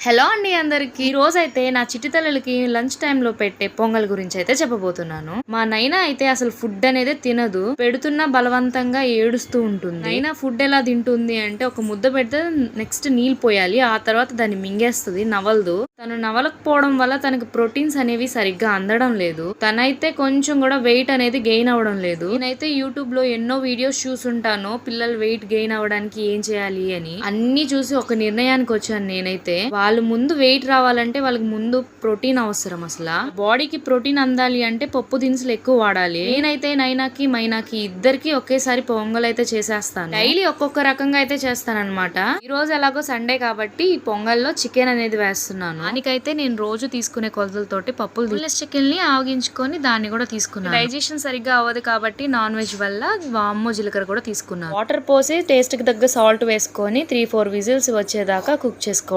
Hello అండి అందరికి. ఈ రోజైతే నా చిట్టి తల్లులకి లంచ్ టైంలో పెట్టే పొంగల్ గురించి అయితే చెప్పబోతున్నాను. మా నైనా అయితే అసలు ఫుడ్ అనేది తినదు. పెడుతున్న బలవంతంగా ఏడుస్తూ ఉంటుంది. నైనా ఫుడ్ ఎలా తింటుంది అంటే ఒక ముద్ద పెడితే నెక్స్ట్ నీళ్ళు పోయాలి. ఆ తర్వాత దాన్ని మింగేస్తుంది నవలదు. తను నవలకపోవడం వల్ల తనకి ప్రోటీన్స్ అనేవి సరిగ్గా అందడం లేదు. తనైతే కొంచెం కూడా వెయిట్ అనేది గెయిన్ అవ్వడం లేదు. నేనైతే యూట్యూబ్లో ఎన్నో వీడియోస్ చూసుంటాను. పిల్లలు వెయిట్ గెయిన్ అవ్వడానికి ఏం చేయాలి అని. అన్ని చూసి ఒక నిర్ణయానికి వచ్చాను నేనైతే. వాళ్ళు ముందు వెయిట్ రావాలంటే వాళ్ళకి ముందు ప్రోటీన్ అవసరం అసలు. బాడీకి ప్రోటీన్ అందాలి అంటే పప్పు దినుసులు ఎక్కువ వాడాలి. నేనైతే నైనాకి మైనాకి ఇద్దరికి ఒకేసారి పొంగల్ అయితే చేసేస్తాను. డైలీ ఒక్కొక్క రకంగా అయితే చేస్తాను అనమాట ఈ రోజు ఎలాగో సండే కాబట్టి ఈ పొంగల్లో చికెన్ అనేది వేస్తున్నాను. దానికైతే నేను రోజు తీసుకునే కొలతలతోటి పప్పులు బోన్లెస్ చికెన్ని ఆగించుకొని దాన్ని కూడా తీసుకున్నాను. డైజెషన్ సరిగ్గా అవ్వదు కాబట్టి నాన్ వెజ్ వల్ల వాము జీలకర్ర కూడా తీసుకున్నాను. వాటర్ పోసి టేస్ట్కి తగ్గ సాల్ట్ వేసుకొని త్రీ ఫోర్ విజిల్స్ వచ్చేదాకా కుక్ చేసుకోవడం.